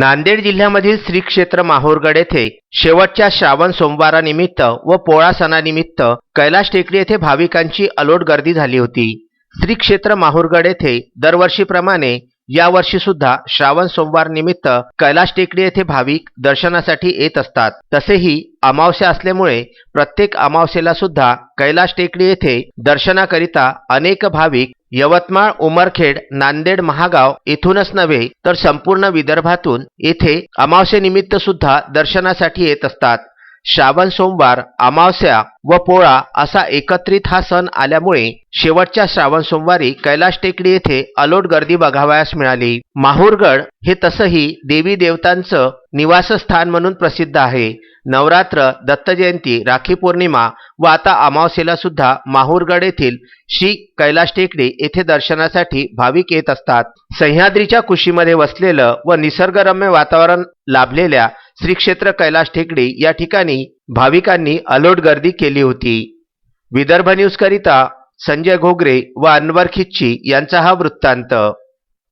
नांदेड जिल्ह्यामधील श्री क्षेत्र माहूरगड येथे शेवटच्या श्रावण सोमवारानिमित्त व पोळा सणानिमित्त कैलाश टेकडी येथे भाविकांची अलोट गर्दी झाली होती. श्री क्षेत्र माहूरगड येथे दरवर्षीप्रमाणे यावर्षी सुद्धा श्रावण सोमवार निमित्त कैलाश टेकडी येथे भाविक दर्शनासाठी येत असतात. तसेही अमावस्या असल्यामुळे प्रत्येक अमावस्येला सुद्धा कैलाश टेकडी येथे दर्शनाकरिता अनेक भाविक यवतमाळ उमरखेड नांदेड महागाव येथूनच नव्हे तर संपूर्ण विदर्भातून येथे अमावस्येनिमित्त सुद्धा दर्शनासाठी येत असतात. श्रावण सोमवार अमावस्या व पोळा असा एकत्रित हा सण आल्यामुळे शेवटच्या श्रावण सोमवारी कैलाश टेकडी येथे अलोट गर्दी बघावयास मिळाली. माहूरगड हे तसंही देवी देवतांचं निवासस्थान म्हणून प्रसिद्ध आहे. नवरात्र दत्तजयंती राखी पौर्णिमा व आता अमावस्येला सुद्धा माहूरगड येथील श्री कैलाश टेकडी येथे दर्शनासाठी भाविक येत असतात. सह्याद्रीच्या कुशीमध्ये वसलेलं व निसर्गरम्य वातावरण लाभलेल्या श्री क्षेत्र कैलाश टेकडी या ठिकाणी भाविकांनी अलोट गर्दी केली होती. विदर्भ न्यूज करिता संजय घोगरे व अनवर खिच्ची यांचा हा वृत्तांत.